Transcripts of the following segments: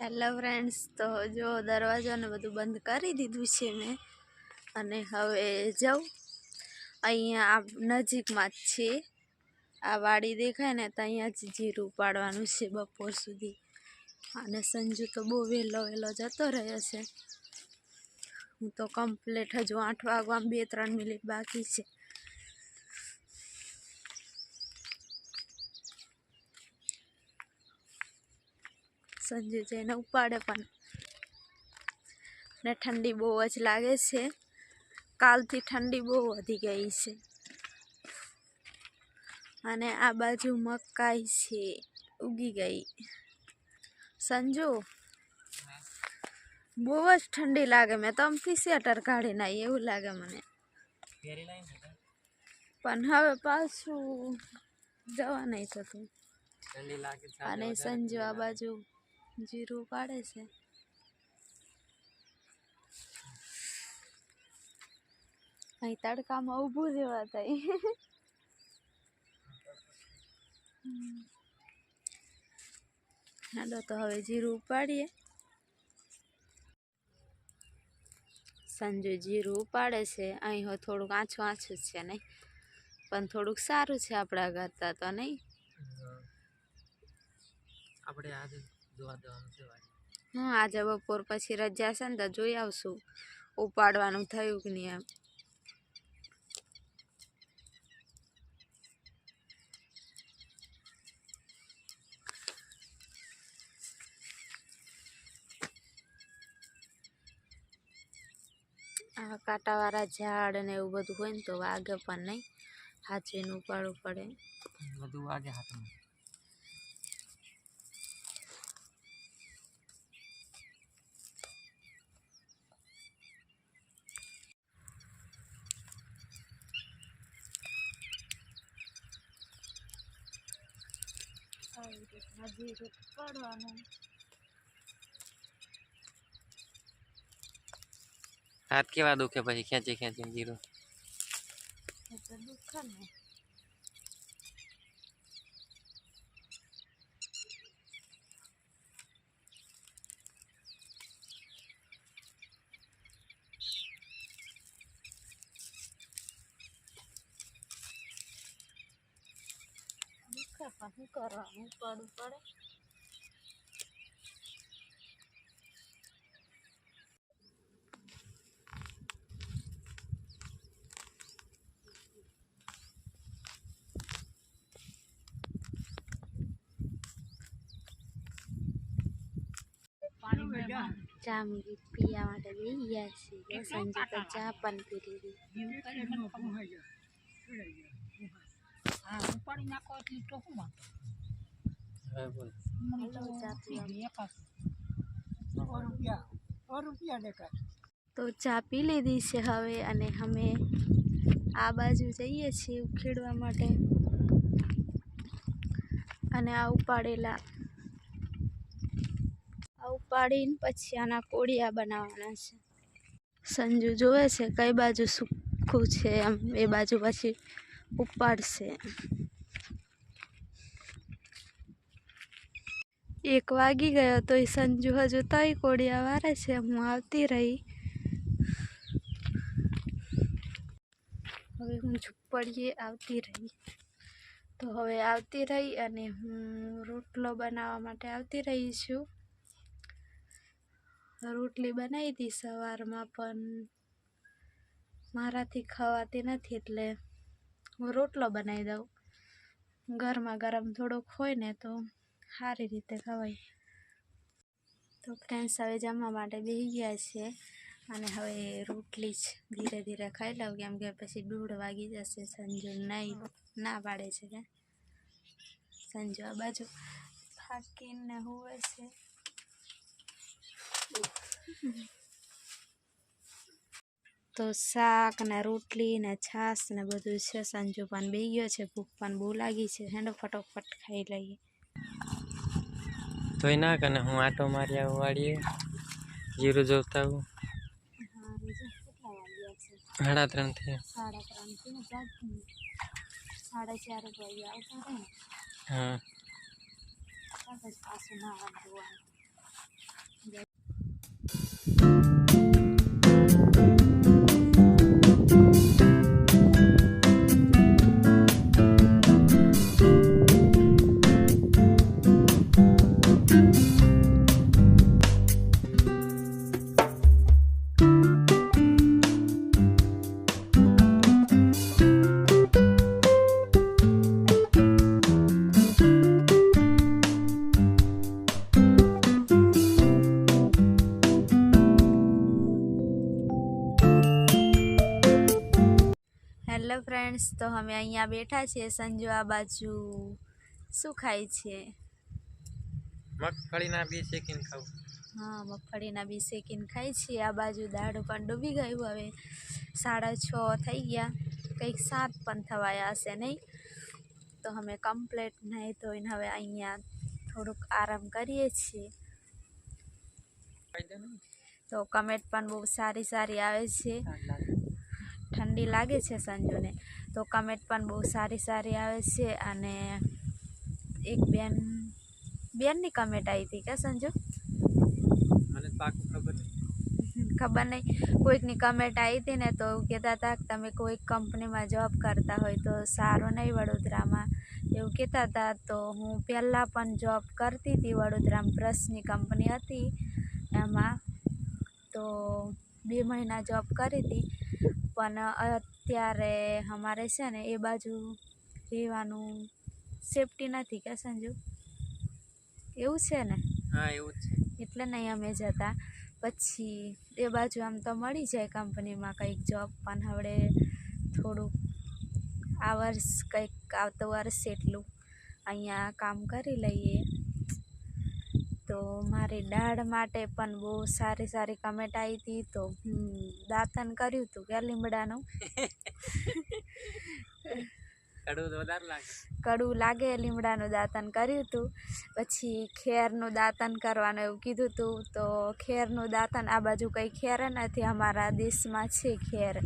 Hello friends તો જો દરવાજાને બધું બંધ કરી દીધું છે મેં, અને હવે જાઉં. અહીંયા આ નજીકમાં જ છે. આ વાડી દેખાય ને તો અહીંયા જ જીરું પાડવાનું છે બપોર સુધી. અને સંજુ તો બહુ વહેલો વહેલો જતો રહ્યો છે. હું તો કમ્પ્લીટ હજુ આઠ વાગવામાં બે ત્રણ મિનિટ બાકી છે. સંજુ જઈને ઉપાડે પણ. ને ઠંડી બહુ જ લાગે છે. કાલથી ઠંડી બહુ વધી ગઈ છે. અને આ બાજુ મકાઈ છે ઉગી ગઈ. સંજુ? બહુ જ ઠંડી લાગે મેં તો આમથી સ્વેટર કાઢીને આવી એવું લાગે મને. પણ હવે પાછું જવા નહીં થતું. અને સંજુ આ બાજુ જીરું પાડે છે અહીં તડકામાં ઊભું રહેવા થાય હાલો તો હવે જીરું ઉપાડીએ સંજુ જીરું ઉપાડે છે અહીં હો થોડુંક આછું આછું જ છે નહીં પણ થોડુંક સારું છે આપણા કરતાં તો નહીં આપણે આજે જોવા દેવાનું છે વાડી હા, આજે બપોર પછી રજા છે ને તો જોઈ આવશું. ઉપાડવાનું થયું કે નહીં એમ. આ કાંટાવાળા ઝાડ ને એવું બધું હોય ને તો વાગે પણ નહીં. હાચવીને ઉપાડવું પડે. બધું વાગે હાથમાં. હાથ કેવા દુખે પછી? ખેંચી ખેંચી જીરું. એટલે ને. દુઃખે પણ શું કરવાનું પડવું પડે ચા પીવા માટે બેસી ગયા છીએ સંજે તો ચા પણ પી લીધી તો ચા પી લીધી છે હવે અને અમે આ બાજુ જઈએ છીએ ઉખેડવા માટે. અને આ ઉપાડેલા આ ઉપાડીને પછી આના કોડિયા બનાવવાના છે. સંજુ જોવે છે કઈ બાજુ સૂકું છે એમ એ બાજુ પછી ઉપાડશે. એક વાગી ગયો તો એ સંજુ હજુ તઈ કોડિયા વારે છે, હું આવતી રહી. હવે હું ઝૂંપડીએ આવતી રહી. તો હવે આવતી રહી અને હું રોટલો બનાવવા માટે આવતી રહી છું. રોટલી બનાવી હતી સવારમાં, પણ મારાથી ખવાતી નથી એટલે હું રોટલો બનાવી દઉં. ગરમા ગરમ થોડોક હોય ને તો સારી રીતે ખવાય. તો ફ્રેન્ડ્સ હવે જમવા માટે બેસી ગયા છે અને હવે રોટલી જ ધીરે ધીરે ખાઈ લઉં કેમ કે પછી દોઢ વાગી જશે. સંજુ નહીં ના પાડે છે કે? સંજુ આ બાજુ થાકીને હોવે છે. તો શાક ને રોટલી ને છાશ ને બધું છે. સંજુ પણ બે ગયો છે. ભૂખ પણ બહુ લાગી છે. હેંડો ફટોફટ ખાઈ લઈએ. તોય ના કને હું આટો મારી આવું વાડીએ જીરું જોતા આવું હા બીજા કેટલા વાગ્યા છે? સાડા ત્રણ થયા. સાડા ત્રણથી ને ચાર સાડા ચાર વાગે આવતા રહે ને. હા. પાછું પાછું નાવા ધોવાનું હેલો ફ્રેન્ડ્સ તો અમે અહીંયા બેઠા છીએ સંજુ આ બાજુ. શું ખાય છે? મગફળીના બી શેકીને ખાવું હા મગફળીના બી શેકીને ખાય છીએ. આ બાજુ દાઢ પણ ડૂબી ગયું. હવે સાડા છ થઈ ગયા. કંઈક સાત પણ થવાયા હશે નહીં? તો અમે કમ્પ્લેટ નહીં ધોઈને હવે અહીંયા થોડુંક આરામ કરીએ છીએ. તો કમેન્ટ પણ બહુ સારી સારી આવે છે. ઠંડી લાગે છે સંજુને. તો કમેન્ટ પણ બહુ સારી સારી આવે છે અને એક બેન બેનની કમેન્ટ આવી હતી કે સંજુ? મને પાકું ખબર નહીં ખબર નહીં કોઈકની કમેન્ટ આવી હતી ને તો એવું કહેતા હતા કે તમે કોઈક કંપનીમાં જોબ કરતા હોય તો સારું નહીં વડોદરામાં. એવું કહેતા હતા. તો હું પહેલાં પણ જોબ કરતી હતી વડોદરામાં બ્રશની કંપની હતી એમાં. તો બે મહિના જોબ કરી હતી. પણ અત્યારે અમારે છે ને એ બાજુ રહેવાનું સેફટી નથી કે સંજુ? એવું છે ને? હા એવું જ છે. એટલે નહીં અમે જતા. પછી એ બાજુ આમ તો મળી જાય કંપનીમાં કંઈક જોબ પણ હવે થોડુંક આ વર્ષ કંઈક આવતું વર્ષ એટલું. અહીંયા કામ કરી લઈએ. તો મારી દાઢ માટે પણ બહુ સારી સારી કમેન્ટ આવી હતી તો દાતન કર્યું હતું કે લીમડાનું? કડવું લાગે. લીમડાનું દાંતન કર્યું હતું પછી ખેરનું દાંતન કરવાનું એવું કીધું હતું તો ખેરનું દાંતન આ બાજુ કંઈ ખેર નથી અમારા દેશમાં છે ખેર.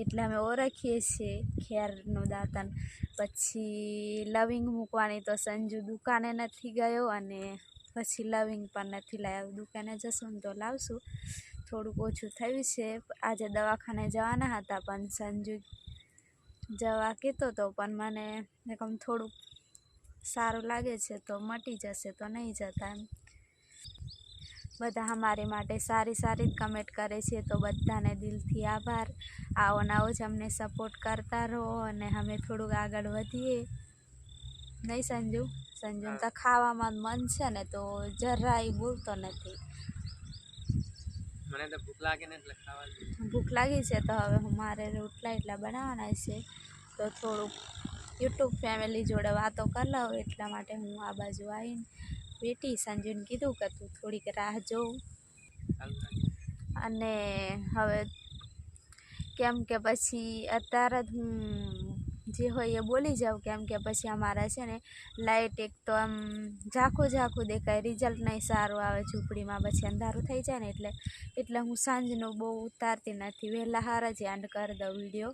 એટલે અમે ઓળખીએ છીએ ખેરનું દાંતન પછી લવિંગ મૂકવાની તો સંજુ દુકાને નથી ગયો અને પછી લવિંગ પણ નથી લાવ્યા. દુકાને જશું ને તો લાવશું. થોડુંક ઓછું થયું છે. આજે દવાખાને જવાના હતા, પણ સંજુ જવા કહેતો હતો પણ મને એકમ થોડુંક સારું લાગે છે તો મટી જશે, તો નહીં જતા એમ. બધા અમારી માટે સારી સારી જ કમેન્ટ કરે છે, તો બધાને દિલથી આભાર. આવો નાવો જ અમને સપોર્ટ કરતા રહો અને અમે થોડુંક આગળ વધીએ. નહીં સંજુ? સંજુને તો ખાવામાં મન છે ને તો જરાય બોલતો નથી. મને તો ભૂખ લાગે ને એટલે ખાવા ભૂખ લાગી છે તો હવે હું મારે રોટલા એટલા બનાવવાના છે. તો થોડુંક યુટ્યુબ ફેમિલી જોડે વાતો કરી લઉં એટલા માટે હું આ બાજુ આવીને બેટી સંજુને કીધું કે તું થોડીક રાહ જોઉં. અને હવે કેમ કે પછી અત્યારે જ હું જે હોય એ બોલી જાઉં કેમ કે પછી અમારા છે ને લાઇટ એક તો આમ ઝાખું ઝાખું દેખાય રિઝલ્ટ નહીં સારું આવે ઝૂંપડીમાં, પછી અંધારું થઈ જાય ને એટલે એટલે હું સાંજનું બહુ ઉતારતી નથી, વહેલા હાર જ એન્ડ કરી દઉં વીડિયો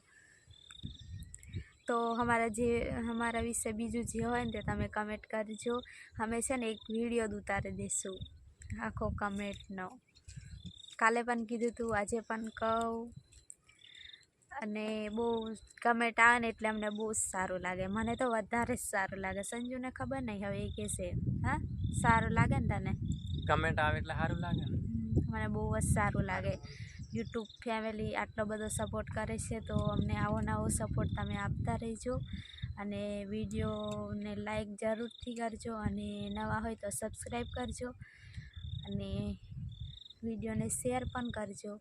તો અમારા જે, અમારા વિશે બીજું જે હોય ને તે તમે કમેન્ટ કરજો. અમે છે ને એક વીડિયો જ ઉતારી દઈશું, આખો કમેન્ટનો કાલે પણ કીધું હતું આજે પણ કહું. અને બહુ કમેન્ટ આવે ને એટલે અમને બહુ જ સારું લાગે. મને તો વધારે જ સારું લાગે. સંજુને ખબર નહીં હવે એ કહેશે હા? સારું લાગે ને તને? કમેન્ટ આવે એટલે સારું લાગે મને બહુ જ સારું લાગે. યુટ્યુબ ફેમિલી આટલો બધો સપોર્ટ કરે છે તો અમને આવો નવો સપોર્ટ તમે આપતા રહેજો. અને વિડીયોને લાઈક જરૂરથી કરજો અને નવા હોય તો સબસ્ક્રાઈબ કરજો. અને વિડીયોને શેર પણ કરજો.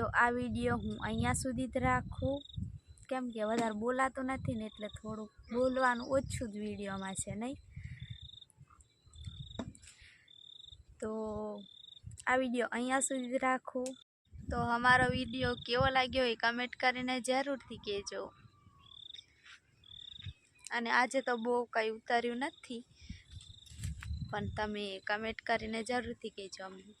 તો આ વીડિયો હું અહીંયા સુધી જ રાખું. કેમ કે વધારે બોલાતું નથી ને એટલે થોડુંક બોલવાનું ઓછું જ વિડીયોમાં છે, નહીં? તો આ વીડિયો અહીંયા સુધી જ રાખું. તો અમારો વીડિયો કેવો લાગ્યો એ કમેન્ટ કરીને જરૂરથી કહેજો. અને આજે તો બહુ કંઈ ઉતાર્યું નથી. પણ તમે કમેન્ટ કરીને જરૂરથી કહેજો અમને.